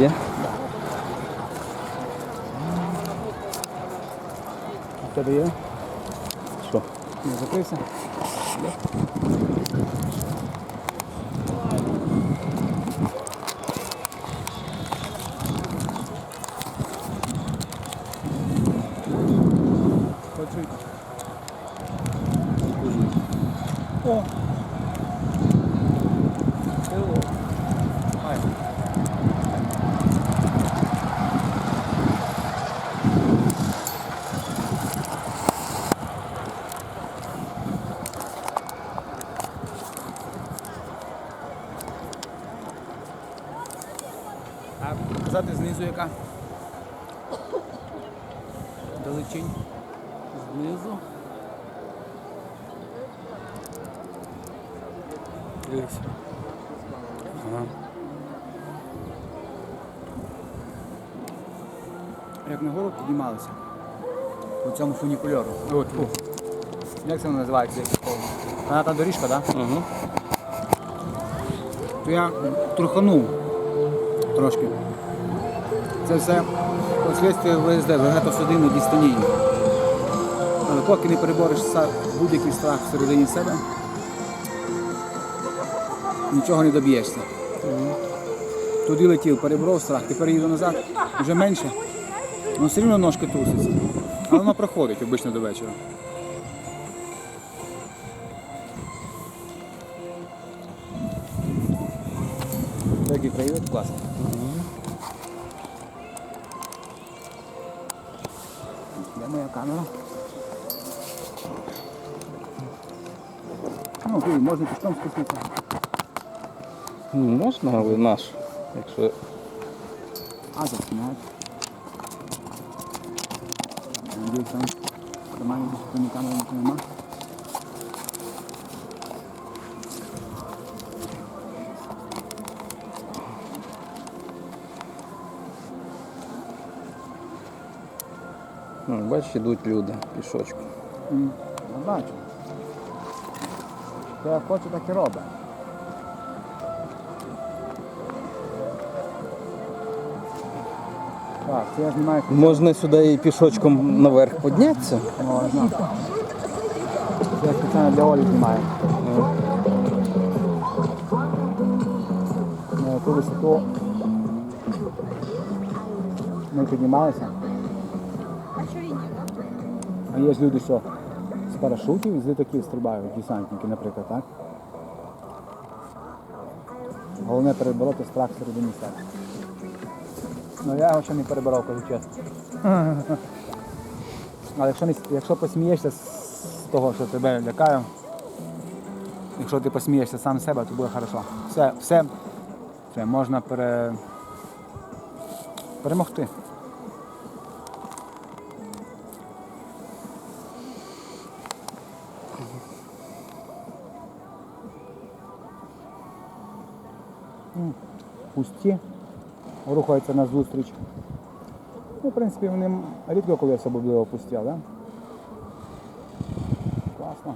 Є? У тебе є? Що? Не закрився? Працюй. О! Hello. Hi. А показати знизу яка? Далечінь. Знизу. Ага. Як нагору піднімалися. По цьому фунікульору. От, фу. Як це називається? Вона та доріжка, так? Да? Угу. то я труханув трошки. Це все послідствие ВСД, вегетосудинне дістаніння. Але поки не перебореш будь-який страх всередині себе, нічого не доб'єшся. Туди летів, переборов страх, тепер їду назад, вже менше. Ну все одно ножки трусяться. Але воно проходить обично до вечора. Такий краєвид класний. Моя камера? Ну, окей, можна пішком спуститися. Ну, можна, але наш. Якщо А, знімають. Надіюсь, там в що камери нічого нема. Бачиш, йдуть люди пішочком. М, Я бачу. Я хочу, так і робить. Так, це я знімаю Можна сюди і пішочком наверх піднятися. Можна. Це я спеціально для Олі знімаю. На яку висоту ми піднімалися. А є ж люди, що з парашутів і з літаків стрибають, десантники, наприклад, так? Головне перебороти страх всередині себе. Ну я його ще не переборов, кажу чесно. Але якщо, не, якщо посмієшся з того, що тебе лякає, якщо ти посмієшся сам себе, то буде хорошо. Все, все, все можна пере... перемогти. Пусті, рухаються на зустріч. Ну, в принципі, вони рідко коли особливо пусті, але класно.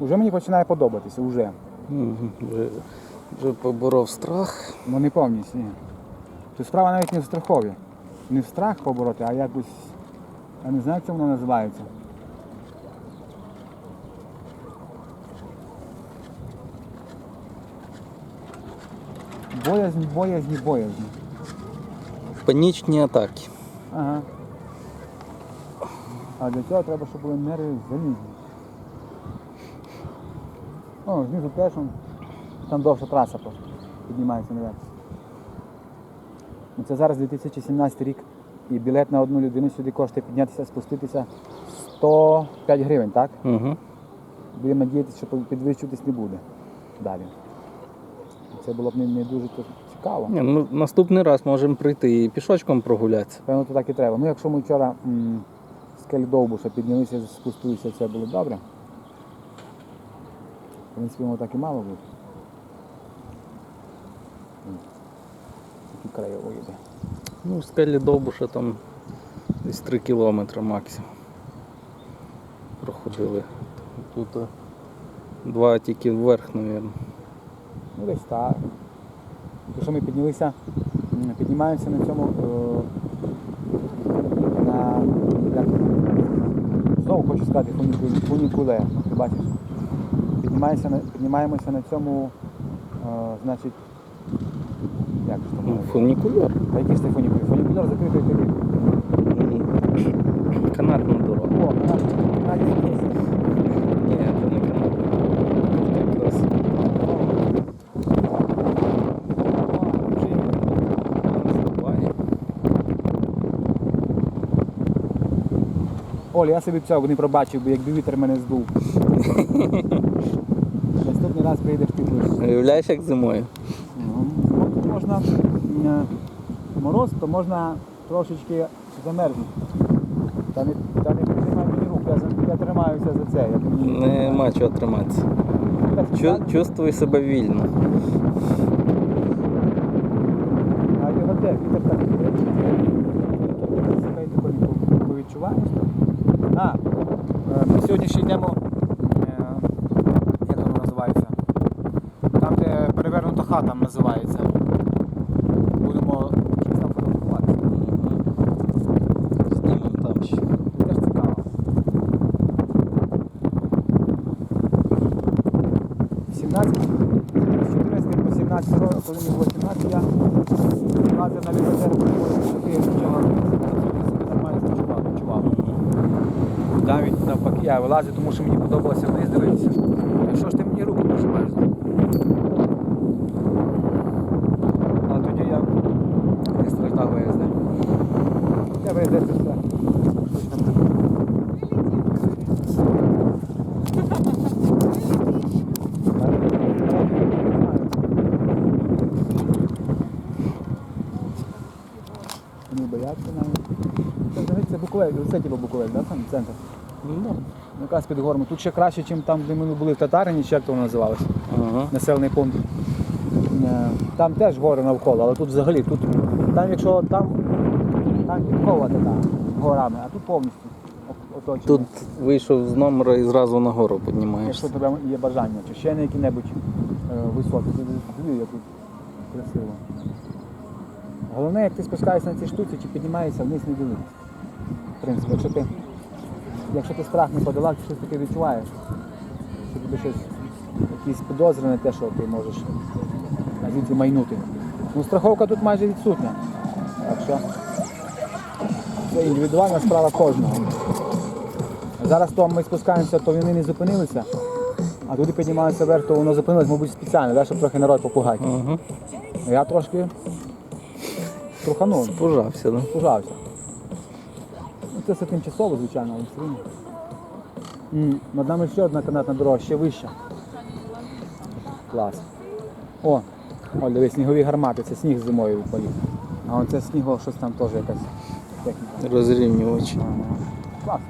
Уже мені починає подобатися, уже. Вже, вже поборов страх. Ну не повністю. Ні. Тут справа навіть не в страхові. Не в страх побороти, а якось. Я не знаю, як це воно називається. Боязнь, боязнь, боязнь. Панічні атаки. Ага. А для цього треба, щоб були нерви залізні. О, знизу он, там довша траса просто піднімається наверх. Ну, Це зараз 2017 рік і білет на одну людину сюди коштує піднятися, спуститися 105 гривень, так? Угу. Будемо надіятися, що підвищуватись не буде далі. Це було б не, не дуже цікаво. Ні, ну, наступний раз можемо прийти і пішочком прогулятися. Певно, то так і треба. Ну, якщо ми вчора м, з Кельдовбуша піднялися, спустилися, це було добре. В принципі, воно так і мало бути. Такі краєвиди. Ну, в скелі Довбуша там десь 3 кілометри максимум. Проходили. Тут Два тільки вверх, мабуть. Ну десь так. То що ми піднялися, піднімаємося на цьому. е, на, знову хочу сказати фунікуле, ти бачиш. Піднімаємося на, піднімаємося на цьому, е, значить, як ж там? Фунікульор. Та який ж це фунікулер? Фунікулер закритий тобі. Канатна дорога. О, на, на, на, Ні, це не канат. Це якраз Здобає. Оля, я собі цього не пробачив, бо якби вітер мене здув. Наступний раз прийдеш ти будеш. Уявляєш, як зимою? Ну, можна е, мороз, то можна трошечки замерзнути. Та не, та не піднімай мені рук, я, за- я тримаюся за це. Я Нема чого триматися. Так, Чу- Чувствуй себе вільно. А його де? Вітер так. іде. Себе і тако не повідчуваєш. А, е, ми сьогодні ще йдемо, е, як воно називається? Там, де перевернута хата називається. Будемо щось там фотографуватися. Знімемо там ще. Теж цікаво. 17, з 14 по 17 років, коли мені було 17, я лазив на почала нормально почував, почував. Навіть навпаки, я вилазив, тому що мені подобалося вниз дивитися. Що ж ти мені руку пожимаєш? А тоді я не страждав ВСД. Я ВСД це все. Вони навіть. Це Буковель, це типу Буковель, да, там центр? Ну. Якраз під горами. Тут ще краще, ніж там, де ми були в Татарині, чи як то воно називалося, Ага. населений пункт. Е, Там теж гори навколо, але тут взагалі, тут, там якщо там, там підкова така горами, а тут повністю оточено. Тут вийшов з номера і зразу нагору піднімаєшся. Якщо тебе є бажання, чи ще на які-небудь е, висоти, ти як тут красиво. Головне, як ти спускаєшся на ці штуці, чи піднімаєшся, вниз не дивитися. В принципі, якщо ти, якщо ти страх не подолав, ти щось таке відчуваєш, що тобі щось, якісь підозри на те, що ти можеш звідси майнути. Ну, страховка тут майже відсутня. Так що це індивідуальна справа кожного. Зараз то ми спускаємося, то вони не зупинилися, а туди піднімалися вверх, то воно зупинилось, мабуть, спеціально, да, щоб трохи народ попугати. Ага. Я трошки труханув, Спужався, да? спужався. Ну, це все тимчасово, звичайно, але все рівно. М, Над нами ще одна канатна дорога, ще вища. Клас. О, Оль, дивись, снігові гармати, це сніг зимою полів. А оце сніго, щось там теж якась техніка. Розрівнювач. Класно.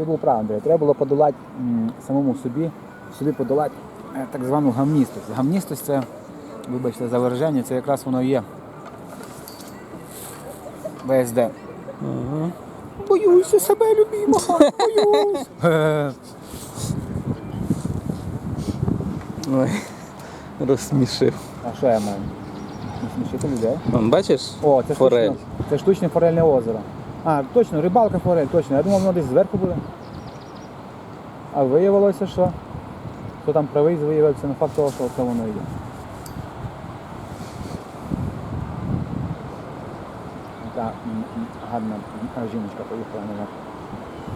Ти був правий, Андрій. Треба було подолати самому собі, собі подолати е, так звану гамністость. Гамністость це, вибачте за вираження, це якраз воно є. ВСД. Ага. Боюся себе любимого, боюсь. Ой, розсмішив. А що я маю? Не смішити людей. Бачиш? О, це Форель. штучне, це штучне форельне озеро. А, точно, рибалка форель, точно. Я думав, воно десь зверху буде. А виявилося, що хто там правий виявився на факт того, що це воно є. Та гарна жіночка поїхала назад.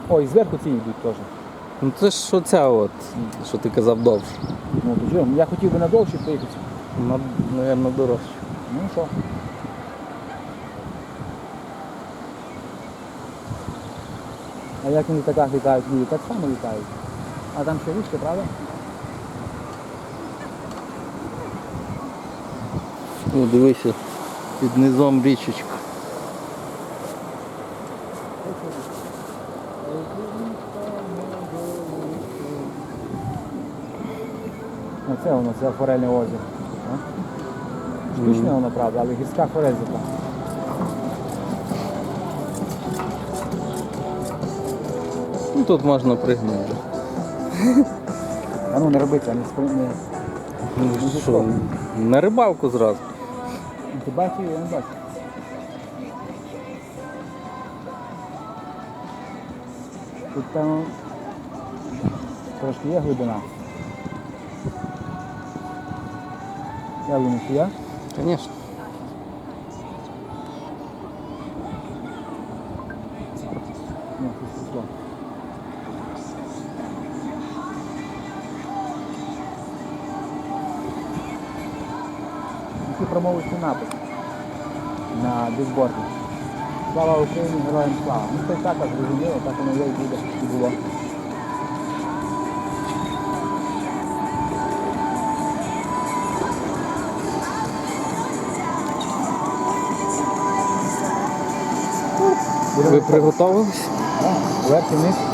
О, і зверху ці йдуть теж. Ну це ж оця от, що ти казав довше. Ну, то чого? Я хотів би на довші поїхати. Наверно, дорожче. Ну що? А як вони так літають люди? Так само літають. А там ще вище, правда? О, дивися, під низом річечка. Ну, це воно, це форельне озеро. Штучне воно, правда, але гірська форель зато. Ну тут можна пригнути. А ну не роби це, не спри... Ну, що, на рибалку зразу. Ти бачив, я не бачу. Тут там трошки є глибина. Я що є. Звісно. Який промовистий напис на бізборді. Слава Україні, героям слава. Ну це так так зрозуміло, так воно є і буде і було. Ви приготувалися? І вниз.